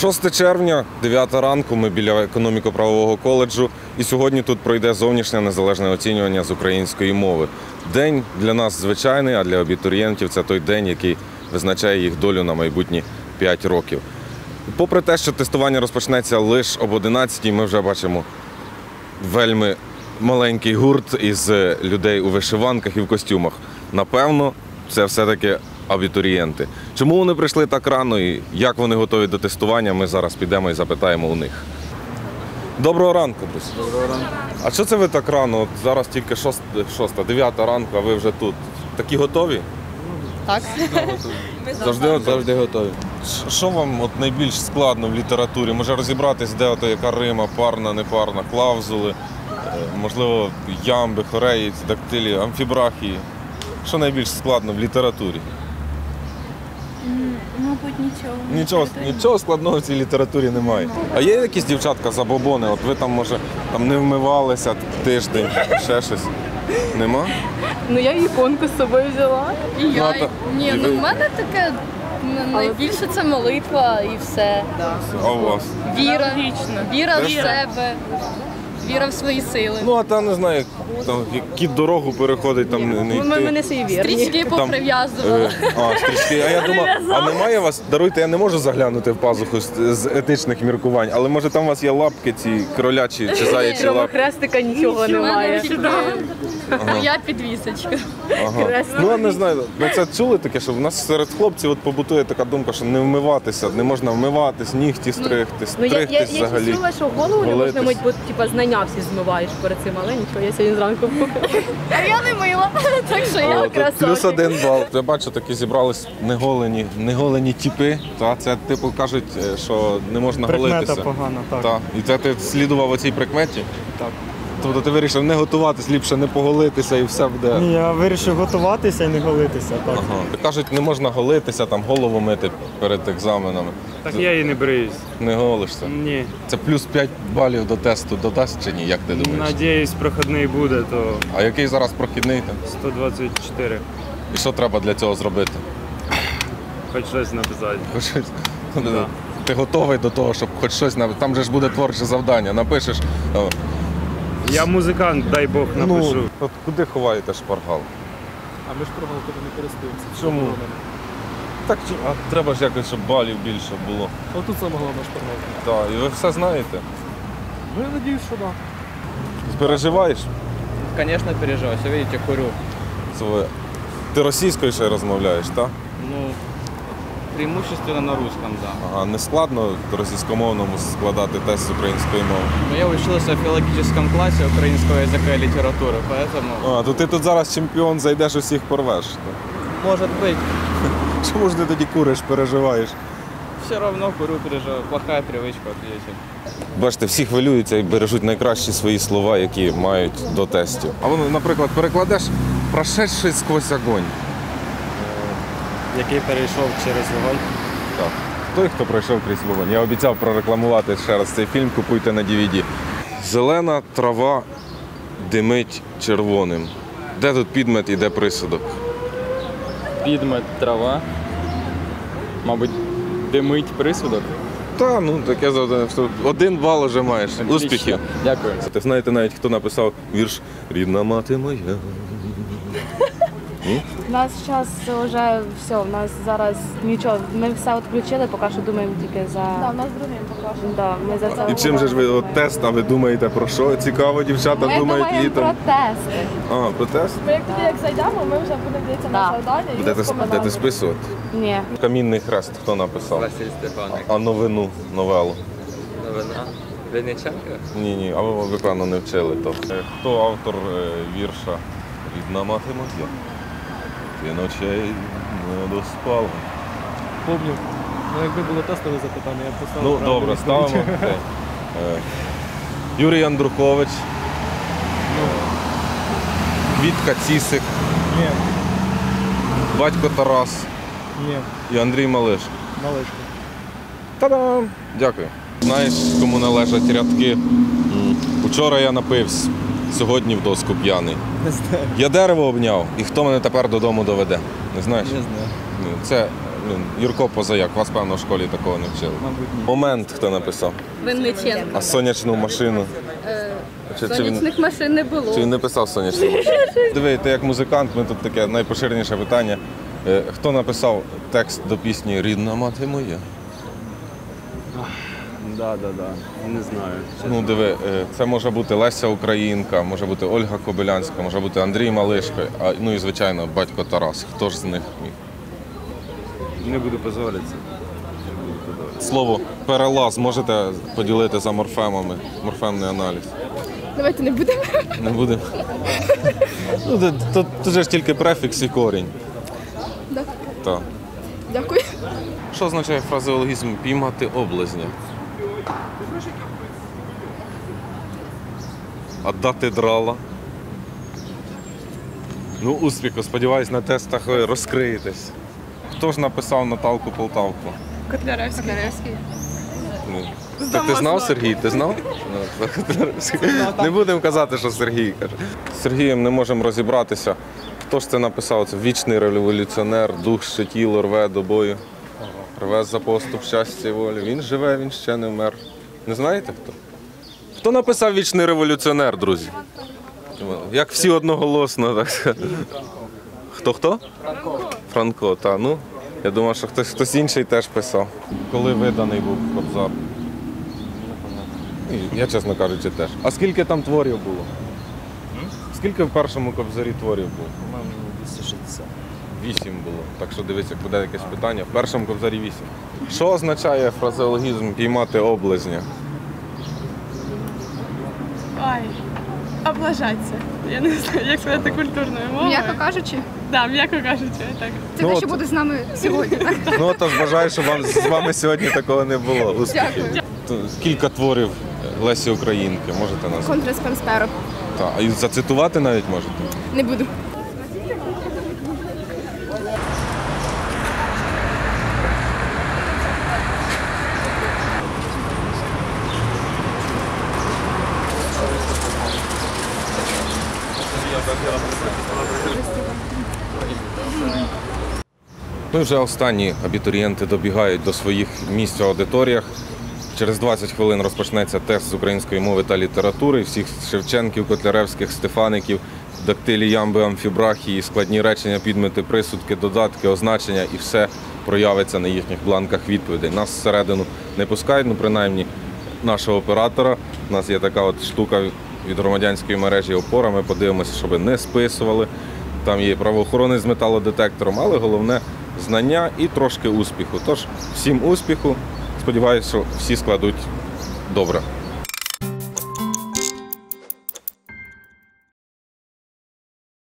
6 червня, 9 ранку, ми біля економіко-правового коледжу. І сьогодні тут пройде зовнішнє незалежне оцінювання з української мови. День для нас звичайний, а для абітурієнтів це той день, який визначає їх долю на майбутні 5 років. Попри те, що тестування розпочнеться лише об 11 ми вже бачимо вельми маленький гурт із людей у вишиванках і в костюмах. Напевно, це все-таки абітурієнти. Чому вони прийшли так рано і як вони готові до тестування, ми зараз підемо і запитаємо у них. Доброго ранку, друзі. Доброго ранку. А що це ви так рано? От зараз тільки 6, 6 9 ранку, а ви вже тут. Такі готові? Так. Завжди, Завжди готові. Що вам от найбільш складно в літературі? Може розібратись, де ото яка рима, парна, непарна, клаузули, е, можливо, ямби, хореї, дактилі, амфібрахії. Що найбільш складно в літературі? Мабуть, нічого. Нічого, нічого складного в цій літературі немає. А є якісь дівчатка забобони? От ви там, може, там не вмивалися тиждень, ще щось. Нема? Ну я іконку з собою взяла. І Ну, я. та- Ні, і ну ви- в мене таке найбільше це молитва і все. А у вас? Віра. Віра в себе. Віра в свої сили. Ну, а там не знаю, там як кіт дорогу переходить, там не, не Ми, йти. мене суєвірні. Стрічки Там. Е, А, стрічки. А я думав, а немає у вас, даруйте, я не можу заглянути в пазуху з, з етичних міркувань, але може там у вас є лапки ці кролячі чи заячі Кроме лапки. хрестика нічого У мене немає. тільки моя підвісочка. Ага. Ну я не знаю, ви це чули таке, що в нас серед хлопців от побутує така думка, що не вмиватися, не можна вмиватись, нігті стригти, Ну я, я, стригтись я взагалі. чула, що голову не Голитись. можна мить, бо типа знання всі змиваєш перед цим, але нічого, я сьогодні зранку. А я не мила. Так що я красавчик. плюс один бал. Я бачу, такі зібрались неголені, неголені тіпи. Та це типу кажуть, е, що не можна Прикмета голитися. погана, так. Та. І це ти слідував оцій прикметі? Так. Тобто ти вирішив не готуватись, ліпше не поголитися і все буде. Ні, я вирішив готуватися і не голитися. Так, Ага. Кажуть, не можна голитися, там голову мити перед екзаменами. Так я і не бриюсь. Не голишся. Ні. Це плюс 5 балів до тесту додасть чи ні? Як ти думаєш? Надіюсь, проходний буде, то А який зараз прохідний там? 124. І що треба для цього зробити? Хоч щось написати. Хоч щось. Ти готовий до того, щоб хоч щось нап- Там же ж буде творче завдання. Напишеш. Я музикант, дай Бог, напишу. Ну, от куди ховаєте шпаргал? А ми ж прогалками не користуємося. Чому? Так а треба ж якось, щоб балів більше було. А тут саме головне шпаргалка. Так, і ви все знаєте. Ну я надіюсь, що так. Переживаєш? Конечно, переживаю. Все видите, курю. Це ви- Ти російською ще розмовляєш, так? Ну, преимущественно на русском, да. Ага, не складно російськомовному складати тест з української мови. Но я учился в филологическом классе украинского языка и литературы, поэтому... А, то ти тут зараз чемпіон, зайдеш усіх порвеш. Может быть, Чому ж ти тоді куриш, переживаєш? все равно курю, переживаю. Плохая привычка, вот видите. Бачите, всі хвилюються і бережуть найкращі свої слова, які мають до тестів. А воно, наприклад, перекладеш прошедший сквозь огонь. який перейшов через вогонь. Так. Той, хто пройшов крізь вогонь. Я обіцяв прорекламувати ще раз цей фільм, купуйте на DVD. Зелена трава димить червоним. Де тут підмет і де присудок? Підмет трава. Мабуть, димить присудок. Та, ну таке завдання. що Один бал вже маєш. Успіхів. Дякую. Ти знаєте навіть, хто написав вірш Рідна мати моя. У нас зараз вже все, у нас зараз нічого. Ми все відключили, поки що думаємо тільки за. Да, у нас другим покажемо. Да, ми за це І чим же ж ви от тест, а ви думаєте про що? Цікаво, дівчата Ми думають думаємо літом. про тести. А, про тест? Ми як туди як зайдемо, ми вже будемо дивитися Да. на завдання і Будете, розпоминати. будете списувати? Ні. Камінний хрест хто написав? Василь Стефаник. А новину, новелу? Новина. Винниченко? Ні, ні, а ви, ви певно не вчили то. Е, Хто автор е, вірша Рідна мати моя? Ти ночей не доспала. Помню. Ну якби було тестове запитання, я б поставив. Ну добре, ставимо. Е, Юрій Андрухович. Вітка Цісик, Ні, батько Тарас ні, і Андрій Малиш. малишка. Та-дам! Дякую. Знаєш, кому належать рядки? М. Учора я напився, сьогодні в доску п'яний. Не знаю. Я дерево обняв, і хто мене тепер додому доведе? Не знаєш? Не знаю. Ні, Це Блін, Юрко Позаяк, вас, певно, в школі такого не вчили. Момент хто написав. Винниченко. А сонячну машину. Чи, чи, він, Сонячних машин не було. чи він не писав сонячну машину? Диви, ти як музикант, ми тут таке найпоширеніше питання. Е, Хто написав текст до пісні Рідна мати моя? Да, да, да. Не знаю. Ну, диви, е, це може бути Леся Українка, може бути Ольга Кобилянська, може бути Андрій Малишко, а ну і звичайно батько Тарас. Хто ж з них міг? Не буду позоритися. Слово перелаз можете поділити за морфемами, морфемний аналіз. Давайте не будемо. Не будемо. Ну, тут, тут, тут же ж тільки префікс і корінь. Да. Так. Дякую. Що означає фразеологізм піймати облизня? А дати драла? Ну, успіху, сподіваюсь, на тестах ви розкриєтесь. Хто ж написав Наталку Полтавку? Котляревський. Котляревський. Ну, Так ти знав Сергій? Ти знав? Ну, Не будемо казати, що Сергій каже. З Сергієм не можемо розібратися. Хто ж це написав? Це вічний революціонер, дух, що тіло рве до бою. Рве за поступ щастя і волі. Він живе, він ще не вмер. Не знаєте хто? Хто написав вічний революціонер, друзі? Як всі одноголосно, так сказати. Хто хто? Франко. Франко, так. Ну, я думав, що хтось, хтось інший теж писав. Коли виданий був Кобзар? Я, чесно кажучи, теж. А скільки там творів було? Скільки в першому кобзарі творів було? По-моєму, 260. Вісім було. Так що дивись, як буде якесь питання. В першому кобзарі вісім. Що означає фразеологізм піймати облизня? Ой, облажаться. Я не знаю, як сказати культурною мовою. М'яко кажучи, Да, м'яко кажучи, так. це Ну, те, от- що буде з нами сьогодні. Ну, тож бажаю, щоб вам з вами сьогодні такого не було. Успіхів. Дякую. Кілька творів Лесі Українки, можете назвати? Контреспенс перо. Так. І зацитувати навіть можете? Не буду. Ми вже останні абітурієнти добігають до своїх місць у аудиторіях. Через 20 хвилин розпочнеться тест з української мови та літератури. Всіх Шевченків, Котляревських, Стефаників, дактилі, ямби, амфібрахії, складні речення, підмети, присудки, додатки, означення і все проявиться на їхніх бланках відповідей. Нас всередину не пускають, ну принаймні нашого оператора. У нас є така от штука від громадянської мережі опора. Ми подивимося, щоб не списували. Там є правоохорони з металодетектором, але головне знання і трошки успіху. Тож всім успіху. Сподіваюся, що всі складуть добре.